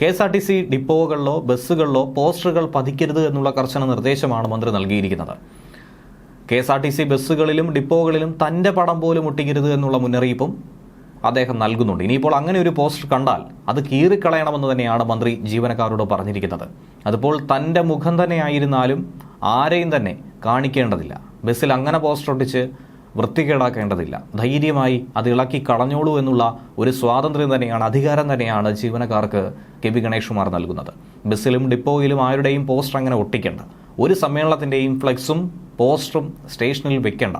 K S R T C ഡിപ്പോകളിലോ ബസ്സുകളിലോ പോസ്റ്ററുകൾ പതിക്കരുത് എന്നുള്ള കർശന നിർദ്ദേശമാണ് മന്ത്രി നൽകിയിരിക്കുന്നത്. K S R T C ബസ്സുകളിലും ഡിപ്പോകളിലും തന്റെ പടം പോലും ഒട്ടിക്കരുത് എന്നുള്ള മുന്നറിയിപ്പും അദ്ദേഹം നൽകുന്നുണ്ട്. ഇനിയിപ്പോൾ അങ്ങനെ ഒരു പോസ്റ്റർ കണ്ടാൽ അത് കീറിക്കളയണമെന്ന് തന്നെയാണ് മന്ത്രി ജീവനക്കാരോട് പറഞ്ഞിരിക്കുന്നത്. അതിപ്പോൾ തന്റെ മുഖം തന്നെ തന്നെയായിരുന്നാലും ആരെയും തന്നെ കാണിക്കേണ്ടതില്ല. ബസ്സിൽ അങ്ങനെ പോസ്റ്റർ ഒട്ടിച്ച് വൃത്തികേടാക്കേണ്ടതില്ല. ധൈര്യമായി അത് ഇളക്കി കളഞ്ഞോളൂ എന്നുള്ള ഒരു സ്വാതന്ത്ര്യം തന്നെയാണ് അധികാരം തന്നെയാണ് ജീവനക്കാർക്ക് കെ പി ഗണേഷ് കുമാർ നൽകുന്നത്. ബസ്സിലും ഡിപ്പോയിലും ആരുടെയും പോസ്റ്റർ അങ്ങനെ ഒട്ടിക്കേണ്ട. ഒരു സമ്മേളനത്തിന്റെയും ഫ്ലെക്സും പോസ്റ്ററും സ്റ്റേഷനിൽ വെക്കേണ്ട.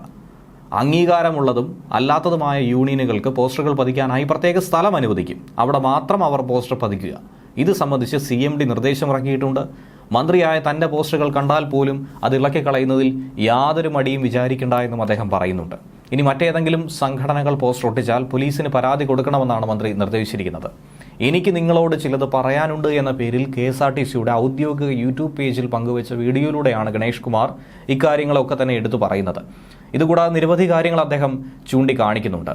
അംഗീകാരമുള്ളതും അല്ലാത്തതുമായ യൂണിയനുകൾക്ക് പോസ്റ്ററുകൾ പതിക്കാനായി പ്രത്യേക സ്ഥലം അനുവദിക്കും. അവിടെ മാത്രം അവർ പോസ്റ്റർ പതിക്കുക. ഇത് സംബന്ധിച്ച് സി എം ഡി മന്ത്രിയായ തന്റെ പോസ്റ്ററുകൾ കണ്ടാൽ പോലും അത് ഇളക്കിക്കളയുന്നതിൽ യാതൊരു മടിയും വിചാരിക്കേണ്ട എന്നും അദ്ദേഹം പറയുന്നുണ്ട്. ഇനി മറ്റേതെങ്കിലും സംഘടനകൾ പോസ്റ്റർ ഒട്ടിച്ചാൽ പോലീസിന് പരാതി കൊടുക്കണമെന്നാണ് മന്ത്രി നിർദ്ദേശിച്ചിരിക്കുന്നത്. എനിക്ക് നിങ്ങളോട് ചിലത് പറയാനുണ്ട് എന്ന പേരിൽ കെ എസ് ആർ ടി സിയുടെ ഔദ്യോഗിക യൂട്യൂബ് പേജിൽ പങ്കുവച്ച വീഡിയോയിലൂടെയാണ് ഗണേഷ് കുമാർ ഇക്കാര്യങ്ങളൊക്കെ തന്നെ എടുത്തു പറയുന്നത്. ഇതുകൂടാതെ നിരവധി കാര്യങ്ങൾ അദ്ദേഹം ചൂണ്ടിക്കാണിക്കുന്നുണ്ട്.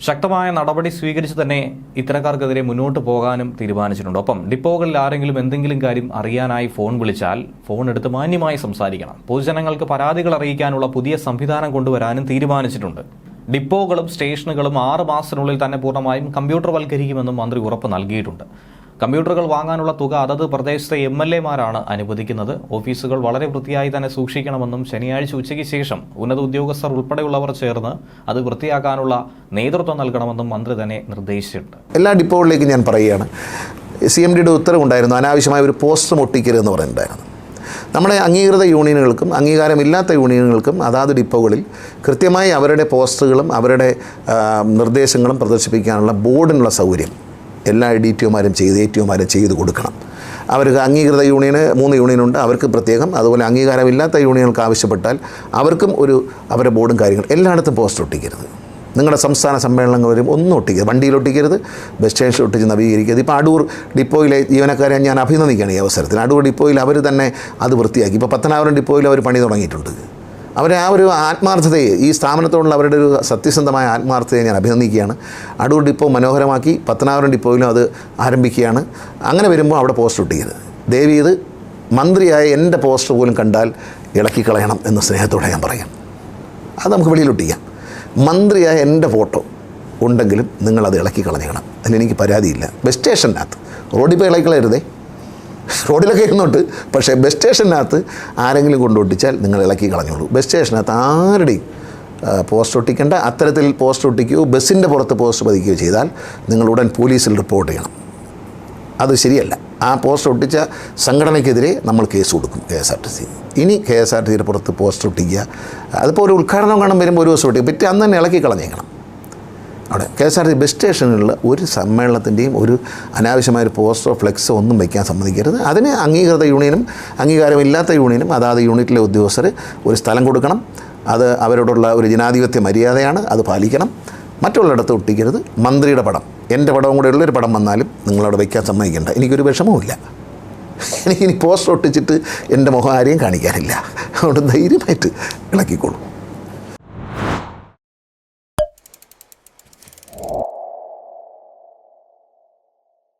ശക്തമായ നടപടി സ്വീകരിച്ച് തന്നെ ഇത്തരക്കാർക്കെതിരെ മുന്നോട്ട് പോകാനും തീരുമാനിച്ചിട്ടുണ്ട്. ഒപ്പം ഡിപ്പോകളിൽ ആരെങ്കിലും എന്തെങ്കിലും കാര്യം അറിയാനായി ഫോൺ വിളിച്ചാൽ ഫോൺ എടുത്ത് മാന്യമായി സംസാരിക്കണം. പൊതുജനങ്ങൾക്ക് പരാതികൾ അറിയിക്കാനുള്ള പുതിയ സംവിധാനം കൊണ്ടുവരാനും തീരുമാനിച്ചിട്ടുണ്ട്. ഡിപ്പോകളും സ്റ്റേഷനുകളും ആറ് മാസത്തിനുള്ളിൽ തന്നെ പൂർണമായും കമ്പ്യൂട്ടർവൽക്കരിക്കുമെന്നും മന്ത്രി ഉറപ്പ് നൽകിയിട്ടുണ്ട്. കമ്പ്യൂട്ടറുകൾ വാങ്ങാനുള്ള തുക അതത് പ്രദേശത്തെ എം എൽ എമാരാണ് അനുവദിക്കുന്നത്. ഓഫീസുകൾ വളരെ വൃത്തിയായി തന്നെ സൂക്ഷിക്കണമെന്നും ശനിയാഴ്ച ഉച്ചയ്ക്ക് ശേഷം ഉന്നത ഉദ്യോഗസ്ഥർ ഉൾപ്പെടെയുള്ളവർ ചേർന്ന് അത് വൃത്തിയാക്കാനുള്ള നേതൃത്വം നൽകണമെന്നും മന്ത്രി തന്നെ നിർദ്ദേശിച്ചിട്ടുണ്ട്. എല്ലാ ഡിപ്പോകളിലേക്കും ഞാൻ പറയുകയാണ്. സി എം ഡിയുടെ ഉത്തരവുണ്ടായിരുന്നു. അനാവശ്യമായ ഒരു പോസ്റ്റർ ഒട്ടിക്കരുതെന്ന് പറയുന്നുണ്ടായിരുന്നു നമ്മുടെ അംഗീകൃത യൂണിയനുകൾക്കും അംഗീകാരമില്ലാത്ത യൂണിയനുകൾക്കും അതാത് ഡിപ്പോകളിൽ കൃത്യമായി അവരുടെ പോസ്റ്ററുകളും അവരുടെ നിർദ്ദേശങ്ങളും പ്രദർശിപ്പിക്കാനുള്ള ബോർഡിനുള്ള സൗകര്യം എല്ലാ ഡി ടി ഒമാരും ചെയ്ത് എ ടി ഒമാരും ചെയ്ത് കൊടുക്കണം. അവർക്ക് അംഗീകൃത യൂണിയന് മൂന്ന് യൂണിയനുണ്ട്. അവർക്ക് പ്രത്യേകം. അതുപോലെ അംഗീകാരമില്ലാത്ത യൂണിയനുകൾക്ക് ആവശ്യപ്പെട്ടാൽ അവർക്കും ഒരു അവരുടെ ബോർഡും കാര്യങ്ങളും എല്ലായിടത്തും പോസ്റ്റ് ഒട്ടിക്കരുത്. നിങ്ങളുടെ സംസ്ഥാന സമ്മേളനങ്ങൾ വരും ഒന്നും ഒട്ടിക്കരുത്. വണ്ടിയിൽ ഒട്ടിക്കരുത്. ബസ് സ്റ്റേഷനിൽ ഒട്ടിച്ച് നവീകരിക്കരുത്. ഇപ്പോൾ അടൂർ ഡിപ്പോയിലെ ജീവനക്കാരെ ഞാൻ അഭിനന്ദിക്കുകയാണ് ഈ അവസരത്തിൽ. അടൂർ ഡിപ്പോയിൽ അവർ തന്നെ അത് വൃത്തിയാക്കി. ഇപ്പോൾ പത്തനാപുരം ഡിപ്പോയിൽ അവർ പണി തുടങ്ങിയിട്ടുണ്ട്. അവരെ ആ ഒരു ആത്മാർത്ഥതയെ ഈ സ്ഥാപനത്തോടുള്ള അവരുടെ ഒരു സത്യസന്ധമായ ആത്മാർത്ഥതയെ ഞാൻ അഭിനന്ദിക്കുകയാണ്. അടൂർ ഡിപ്പോ മനോഹരമാക്കി പത്തനാപുരം ഡിപ്പോയിലും അത് ആരംഭിക്കുകയാണ്. അങ്ങനെ വരുമ്പോൾ അവിടെ പോസ്റ്റ് ഒട്ടിക്കരുത് ദേവി ഇത് മന്ത്രിയായ എന്റെ പോസ്റ്റർ പോലും കണ്ടാൽ ഇളക്കിക്കളയണം എന്ന് സ്നേഹത്തോടെ ഞാൻ പറയാം. അത് നമുക്ക് വെളിയിലൊട്ടിക്കാം മന്ത്രിയായ എന്റെ ഫോട്ടോ ഉണ്ടെങ്കിലും നിങ്ങളത് ഇളക്കി കളഞ്ഞേക്കണം അതിലെനിക്ക് പരാതിയില്ല. ബസ് സ്റ്റേഷനകത്ത് റോഡിൽ പോയി ഇളക്കി കളയരുതേ റോഡിലൊക്കെ ഇരുന്നോട്ട്. പക്ഷേ ബസ് സ്റ്റേഷനകത്ത് ആരെങ്കിലും കൊണ്ടൊട്ടിച്ചാൽ നിങ്ങൾ ഇളക്കി കളഞ്ഞോളൂ. ബസ് സ്റ്റേഷനകത്ത് ആരുടെയും പോസ്റ്റ് ഒട്ടിക്കേണ്ട. അത്തരത്തിൽ പോസ്റ്റ് ഒട്ടിക്കുകയോ ബസ്സിന്റെ പുറത്ത് പോസ്റ്റ് പതിക്കുകയോ ചെയ്താൽ നിങ്ങൾ ഉടൻ പോലീസിൽ റിപ്പോർട്ട് ചെയ്യണം. അത് ശരിയല്ല. ആ പോസ്റ്റ് ഒട്ടിച്ച സംഘടനയ്ക്കെതിരെ നമ്മൾ കേസ് കൊടുക്കും K S R T C ഇനി കെ എസ് ആർ ടി സിയുടെ പുറത്ത് പോസ്റ്റ് ഒട്ടിക്കുക. അതിപ്പോൾ ഒരു ഉദ്ഘാടനം കാണാൻ വരുമ്പോൾ ഒരു ദിവസം ഒട്ടിക്കുക. പിറ്റേ അന്ന് തന്നെ ഇളക്കി കളഞ്ഞേക്കണം. അവിടെ. K S R T bus സ്റ്റേഷനിലുള്ള ഒരു സമ്മേളനത്തിന്റെയും ഒരു അനാവശ്യമായ ഒരു പോസ്റ്ററോ ഫ്ലെക്സോ ഒന്നും വയ്ക്കാൻ സമ്മതിക്കരുത്. അതിന് അംഗീകൃത യൂണിയനും അംഗീകാരമില്ലാത്ത യൂണിയനും അതാത് യൂണിറ്റിലെ ഉദ്യോഗസ്ഥർ ഒരു സ്ഥലം കൊടുക്കണം. അത് അവരോടുള്ള ഒരു ജനാധിപത്യ മര്യാദയാണ്. അത് പാലിക്കണം. മറ്റുള്ളിടത്ത് ഒട്ടിക്കരുത്. മന്ത്രിയുടെ പടം. എന്റെ പടവും കൂടെ ഉള്ളൊരു പടം വന്നാലും നിങ്ങളവിടെ വയ്ക്കാൻ സമ്മതിക്കേണ്ട. എനിക്കൊരു വിഷമവുമില്ല. എനിക്കിനി പോസ്റ്റർ ഒട്ടിച്ചിട്ട് എന്റെ മുഖം ആരെയും കാണിക്കാനില്ല. അതുകൊണ്ട് ധൈര്യമായിട്ട് ഇളക്കിക്കോളൂ.